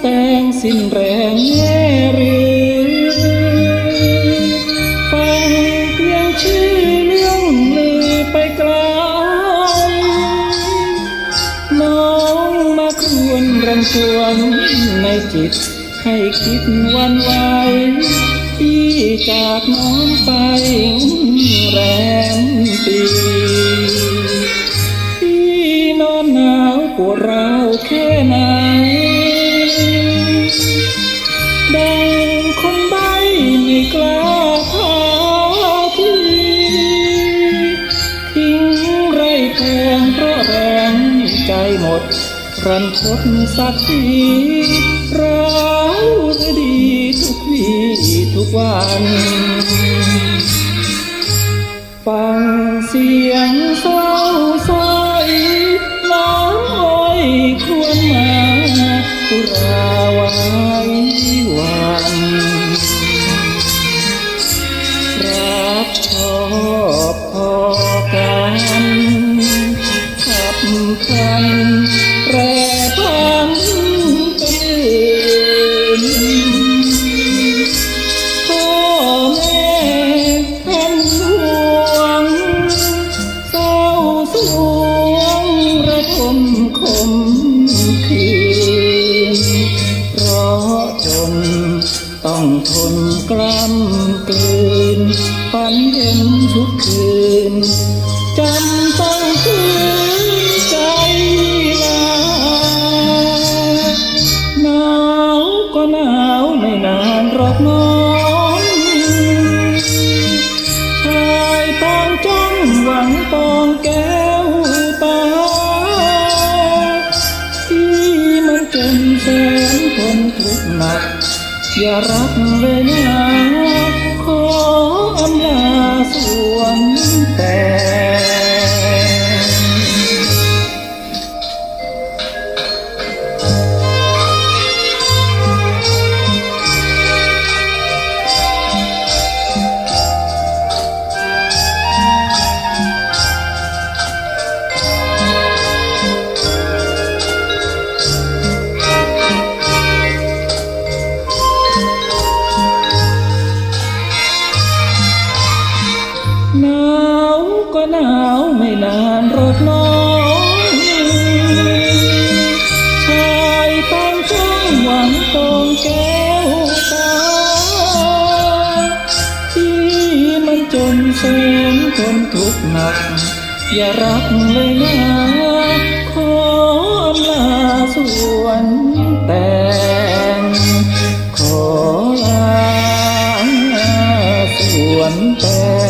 แต่งสิ้นแรงแย่หรือฟังเพียงชื่อเรื่องลือไปไกลน้องมาครวนรังชวนในจิต ให้คิดวันไหวที่จากน้องไปแรมปีพี่นอนหนาวปวดร้า รันทดสักทีร้าวจะดีทุกวีทุกวัน ฟังเสียงเศร้าสอยน้ำอ้อยควรมาอุราวายวันรักชอบพอกันขับพัน ฝันเห็นทุกคืนจำต้องคืนใจลาหนาวก็หนาวไม่นานหรอกน้องชายต้องจ้องหวังปองแก้วตาที่มันจนแสนทนทุกข์หนักอย่ารักเลยนะ หนาวไม่นานรอกน้องชายต้องจ้องหวังตองแก้วตาที่มันจนแสนทนทุกข์หนัก อย่ารักเลยนะขออำลาส่วนแต่งขอลาส่วนแต่